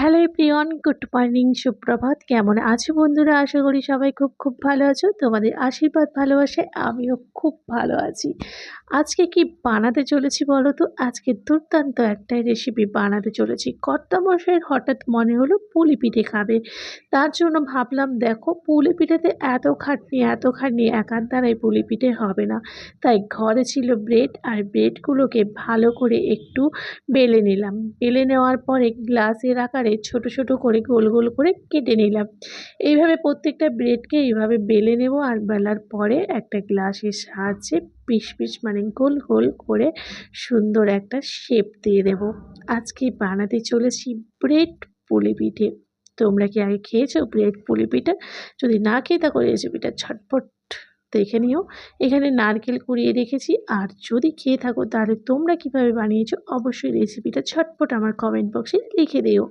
Hello প্রিয়ন good morning সুপ্রভাত। কেমন আছো বন্ধুরা? আশা করি সবাই খুব খুব ভালো আছো। তোমাদের আশীর্বাদ ভালোবাসে আমিও খুব ভালো আছি। আজকে কি বানাতে চলেছি বলো তো? আজকে দুর্দান্ত একটাই রেসিপি বানাতে চলেছি। কর্তামশাইয়ের হঠাৎ মনে হলো পুলি পিঠে খাবে। তার জন্য ভাবলাম, দেখো, পুলি পিঠেতে এত খাটনি এত খাটনি একার দ্বারাই পুলি পিঠে হবে না। তাই ঘরে ছিল ব্রেড আর ব্রেডগুলোকে ভালো করে একটু বেলে নিলাম। বেলে নেওয়ার পরে গ্লাসের আকারে ছোট ছোট করে গোল গোল করে কেটে নিলাম। এইভাবে প্রত্যেকটা ব্রেডকে এইভাবে বেলে নেব আর বেলার পরে একটা গ্লাসের সাহায্যে পিস পিস মানে গোল গোল করে সুন্দর একটা শেপ দিয়ে দেব। আজকে বানাতে চলেছি ব্রেড পুলি পিঠে। তোমরা কি আগে খেয়েছো ব্রেড পুলি পিঠা? যদি না খেয়ে থাকো রেসিপিটা ছটপট দেখে নিও। এখানে নারকেল কুড়িয়ে রেখেছি আর যদি খেয়ে থাকো, তাহলে তোমরা কীভাবে বানিয়েছো অবশ্যই রেসিপিটা ছটপট আমার কমেন্ট বক্সে লিখে দিও।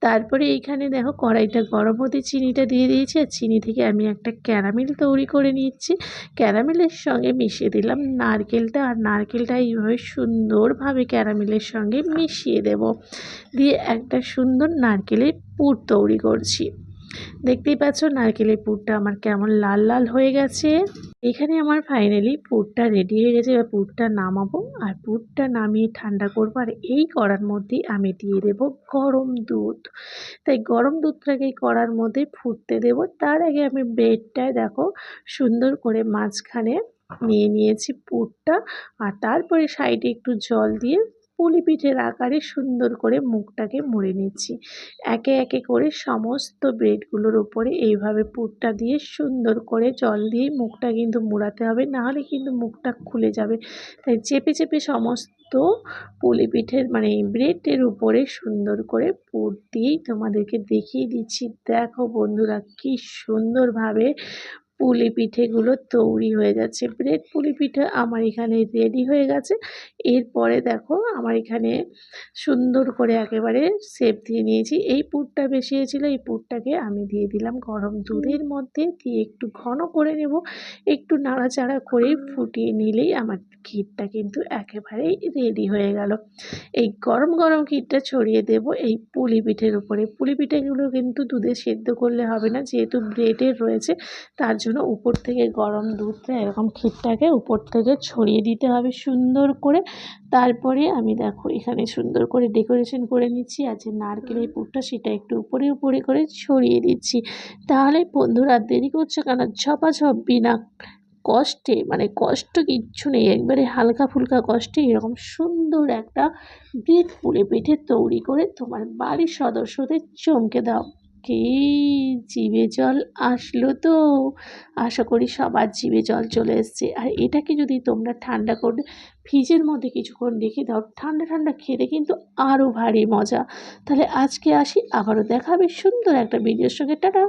তারপরে এইখানে দেখো কড়াইটা গরম হতে চিনিটা দিয়ে দিয়েছি। আর চিনি থেকে আমি একটা ক্যারামেল তৈরি করে নিচ্ছি ক্যারামেলের সঙ্গে মিশিয়ে দিলাম নারকেলটা। আর নারকেলটা এইভাবে সুন্দরভাবে ক্যারামেলের সঙ্গে মিশিয়ে দেব। দিয়ে একটা সুন্দর নারকেলের পুর তৈরি করছি। দেখতেই পাচ্ছ নারকেলের পুরটা আমার কেমন লাল লাল হয়ে গেছে। এখানে আমার ফাইনালি পুরটা রেডি হয়ে গেছে, এবার পুরটা নামাবো আর পুরটা নামিয়ে ঠান্ডা করব আর এই কড়ার মধ্যেই আমি দিয়ে দেব গরম দুধ। তাই গরম দুধটাকে কড়ার মধ্যে ফুটতে দেব, তার আগে আমি ব্রেডটায় দেখো সুন্দর করে মাঝখানে নিয়ে নিয়েছি পুরটা আর তারপরে সাইডে একটু জল দিয়ে পুলি পিঠের আকারে সুন্দর করে মুখটাকে মুড়ে নিচ্ছি। একে একে করে সমস্ত ব্রেডগুলোর উপরে এইভাবে পুরটা দিয়ে সুন্দর করে জল দিয়ে মুখটা কিন্তু মুড়াতে হবে, নাহলে কিন্তু মুখটা খুলে যাবে। তাই চেপে চেপে সমস্ত পুলি পিঠের মানে ব্রেডের উপরে সুন্দর করে পুর দিয়েই তোমাদেরকে দেখিয়ে দিচ্ছি। দেখো বন্ধুরা, কি সুন্দরভাবে পুলি পিঠেগুলো তৈরি হয়ে যাচ্ছে ব্রেড পুলি পিঠে আমার এখানে রেডি হয়ে গেছে। এরপরে দেখো আমার এখানে সুন্দর করে একেবারে সেপ দিয়ে নিয়েছি। এই পুরটা বেশিয়েছিল এই পুরটাকে আমি দিয়ে দিলাম গরম দুধের মধ্যে। দিয়ে একটু ঘন করে নেব। একটু নাড়াচাড়া করে ফুটিয়ে নিলেই আমার ক্ষীরটা কিন্তু একেবারেই রেডি হয়ে গেল। এই গরম গরম ক্ষীরটা ছড়িয়ে দেব এই পুলি পিঠের উপরে। পুলি পিঠেগুলো কিন্তু দুধে সেদ্ধ করলে হবে না। যেহেতু ব্রেডের রয়েছে তার জন্য উপর থেকে গরম দুধটা এরকম ক্ষীরটাকে উপর থেকে ছড়িয়ে দিতে হবে সুন্দর করে। তারপরে আমি দেখো এখানে সুন্দর করে ডেকোরেশন করে নিচ্ছি। আর যে নারকেলের পুরটা সেটা একটু উপরে উপরে করে ছড়িয়ে দিচ্ছি। তাহলে বন্ধুরা দেরি করছে কেন? ঝপাঝপ বিনা কষ্টে মানে কষ্ট কিচ্ছু নেই। একবারে হালকা ফুলকা কষ্টে এরকম সুন্দর একটা ব্রেড পুলে পিঠে তৈরি করে তোমার বাড়ির সদস্যদের চমকে দাও। কি জিভে জল আসলো তো? আশা করি সবার জিভে জল চলে এসছে। আর এটাকে যদি তোমরা ঠান্ডা করে ফ্রিজের মধ্যে কিছুক্ষণ রেখে দাও, ঠান্ডা ঠান্ডা খেতে কিন্তু আরও ভারী মজা। তাহলে আজকে আসি, আবারও দেখাবে সুন্দর একটা ভিডিওর সঙ্গে। টাটা!